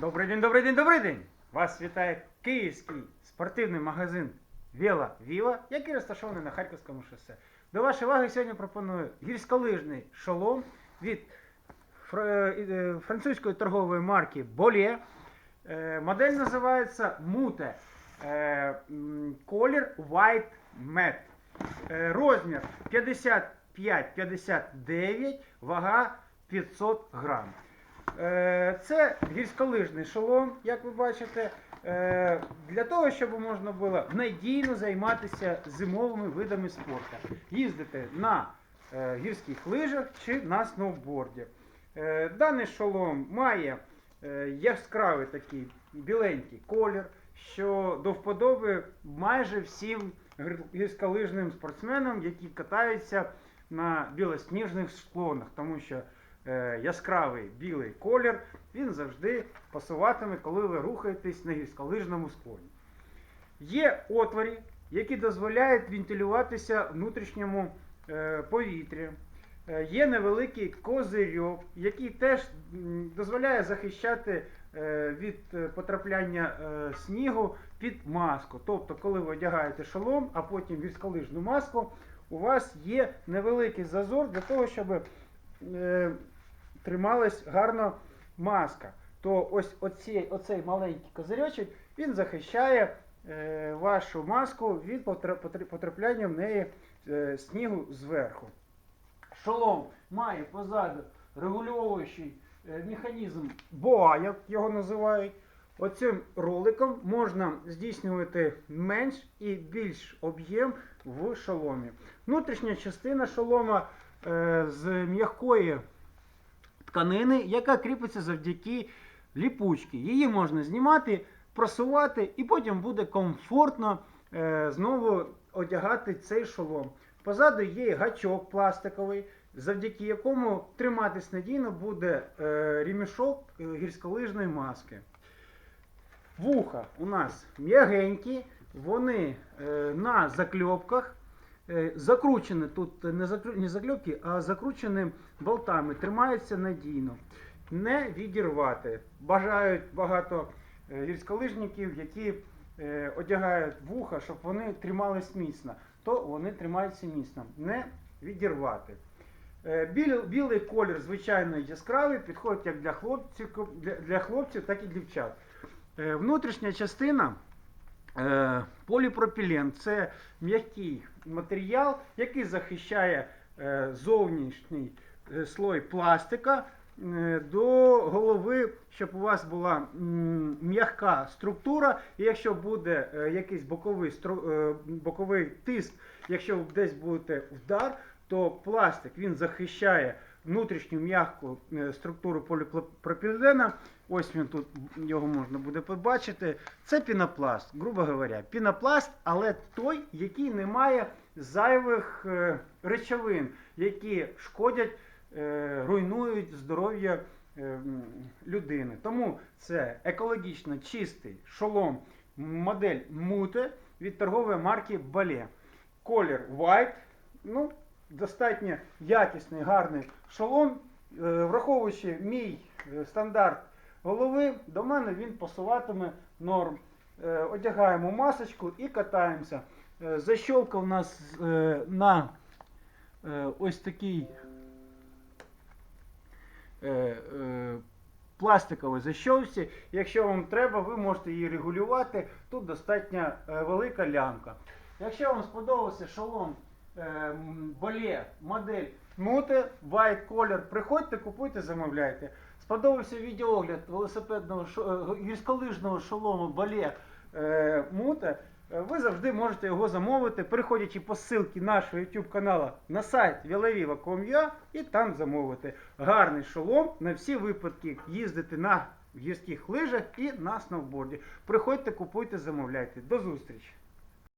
Добрий день, добрий день, добрий день! Вас вітає київський спортивний магазин Віла Віва, який розташований на Харківському шосе. До вашої уваги сьогодні пропоную гірськолижний шолом від фр- е, французької торгової марки Болє. Е, Модель називається Mute. Е, Колір White Matte. Е, Розмір 55-59, вага 500 грам. Е, Це гірськолижний шолом, як ви бачите, е, для того, щоб можна було надійно займатися зимовими видами спорту. Їздити на е, гірських лижах чи на сноуборді. Даний шолом має яскравий такий біленький колір, що до вподоби майже всім гір- гірськолижним спортсменам, які катаються на білосніжних склонах, тому що яскравий білий колір він завжди пасуватиме, коли ви рухаєтесь на гірськолижному склоні. Є отворі, які дозволяють вентилюватися внутрішньому е, повітрі. Е, Є невеликий козирьок, який теж дозволяє захищати е, від е, потрапляння е, снігу під маску. Тобто, коли ви одягаєте шолом, а потім гірськолижну маску, у вас є невеликий зазор для того, щоб е, трималась гарно маска. То ось оцей, оцей маленький козирьочок він захищає е, вашу маску від потра- потра- потрапляння в неї е, снігу зверху. Шолом має позаду регульовуючий е, механізм БОА, як його називають. Оцим роликом можна здійснювати менш і більш об'єм в шоломі. Внутрішня частина шолома е, з м'якої тканини, яка кріпиться завдяки ліпучці. Її можна знімати, просувати, і потім буде комфортно е, знову одягати цей шолом. Позаду є гачок пластиковий, завдяки якому триматись надійно буде е, ремішок е, гірськолижної маски. Вуха у нас м'ягенькі, вони е, на закльопках. Е, Закручені тут не, закру... не закльопки, а закручені болтами, тримаються надійно. Не відірвати. Бажають багато е, гірськолижників, які е, одягають вуха, щоб вони тримались міцно, то вони тримаються міцно. Не відірвати. Е, Білий, білий колір, звичайно, яскравий, підходить як для хлопців, для, для хлопців, так і дівчат. Е, Внутрішня частина е, поліпропілен це м'який матеріал, який захищає е, зовнішній е, слой пластика е, до голови, щоб у вас була м'яка структура, і якщо буде е, якийсь боковий, е, боковий тиск, якщо десь будете вдар, то пластик він захищає внутрішню м'яку е, структуру поліпропілена. Ось він тут його можна буде побачити. Це пінопласт, грубо говоря. Пінопласт, але той, який не має зайвих е, речовин, які шкодять, е, руйнують здоров'я людини. Тому це екологічно чистий шолом модель Муте від торгової марки Бале. Колір White. Ну, достатньо якісний, гарний шолом. Е, Враховуючи мій е, стандарт голови, до мене він пасуватиме норм. Е, Одягаємо масочку і катаємося. Защолка у нас на ось такий пластиковій защолці. Якщо вам треба, ви можете її регулювати. Тут достатньо велика лямка. Якщо вам сподобався шолом е, Боле модель Муте White Color, приходьте, купуйте, замовляйте. Сподобався відеоогляд велосипедного е, гірськолижного шолому Боле е, Муте. е, Ви завжди можете його замовити, переходячи по ссылці нашого YouTube каналу на сайт vilaviva.com.ua і там замовити. Гарний шолом на всі випадки їздити на гірських лижах і на сноуборді. Приходьте, купуйте, замовляйте. До зустрічі!